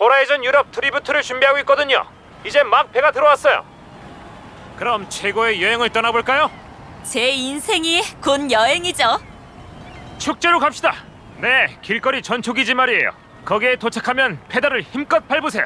호라이즌 유럽 트리뷰트를 준비하고 있거든요. 이제 막 배가 들어왔어요. 그럼 최고의 여행을 떠나볼까요? 제 인생이 곧 여행이죠. 축제로 갑시다. 네, 길거리 전초기지 말이에요. 거기에 도착하면 페달을 힘껏 밟으세요.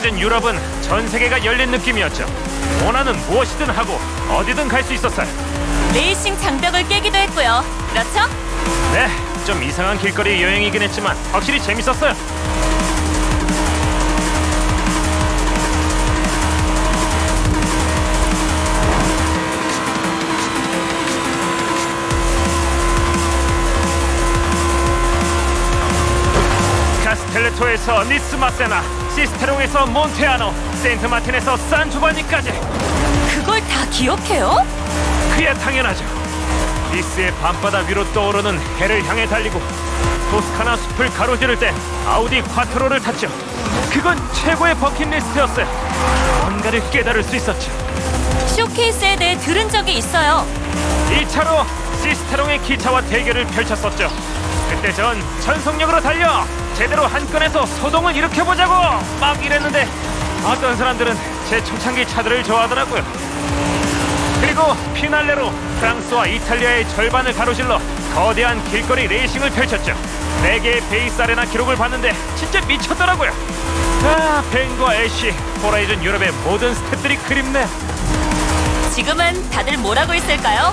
호라이즌 유럽은 전 세계가 열린 느낌이었죠. 원하는 무엇이든 하고 어디든 갈 수 있었어요. 레이싱 장벽을 깨기도 했고요. 그렇죠? 네, 좀 이상한 길거리 여행이긴 했지만 확실히 재밌었어요. 카스텔레토에서 니스 마세나, 시스테롱에서 몬테아노, 세인트 마틴에서 산주바니까지 그걸 다 기억해요? 그야 당연하죠. 니스의 밤바다 위로 떠오르는 해를 향해 달리고 토스카나 숲을 가로지를 때 아우디 콰트로를 탔죠. 그건 최고의 버킷리스트였어요. 뭔가를 깨달을 수 있었죠. 쇼케이스에 대해 들은 적이 있어요. 1차로 시스테롱의 기차와 대결을 펼쳤었죠. 그때 전 전속력으로 달려 제대로 한 건에서 소동을 일으켜보자고 막 이랬는데 어떤 사람들은 제 초창기 차들을 좋아하더라고요. 그리고 피날레로 프랑스와 이탈리아의 절반을 가로질러 거대한 길거리 레이싱을 펼쳤죠. 4개의 베이스 아레나 기록을 봤는데 진짜 미쳤더라고요. 아, 벤과 애쉬, 호라이즌 유럽의 모든 스탭들이 그립네. 지금은 다들 뭐라고 있을까요?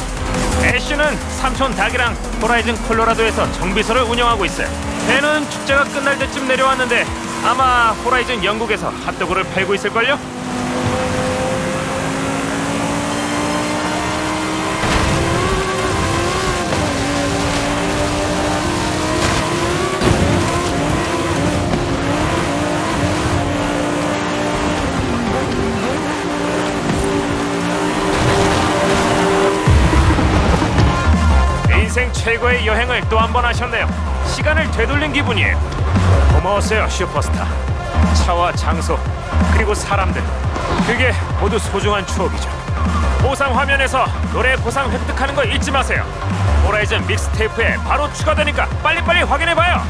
애쉬는 삼촌 닭이랑 호라이즌 콜로라도에서 정비소를 운영하고 있어요. 배는 축제가 끝날 때쯤 내려왔는데 아마 호라이즌 영국에서 핫도그를 팔고 있을걸요? 인생 최고의 여행을 또 한 번 하셨네요. 시간을 되돌린 기분이에요. 고마웠어요, 슈퍼스타. 차와 장소, 그리고 사람들. 그게 모두 소중한 추억이죠. 보상 화면에서 노래 보상 획득하는 거 잊지 마세요. 호라이즌 믹스테이프에 바로 추가되니까 빨리빨리 확인해봐요.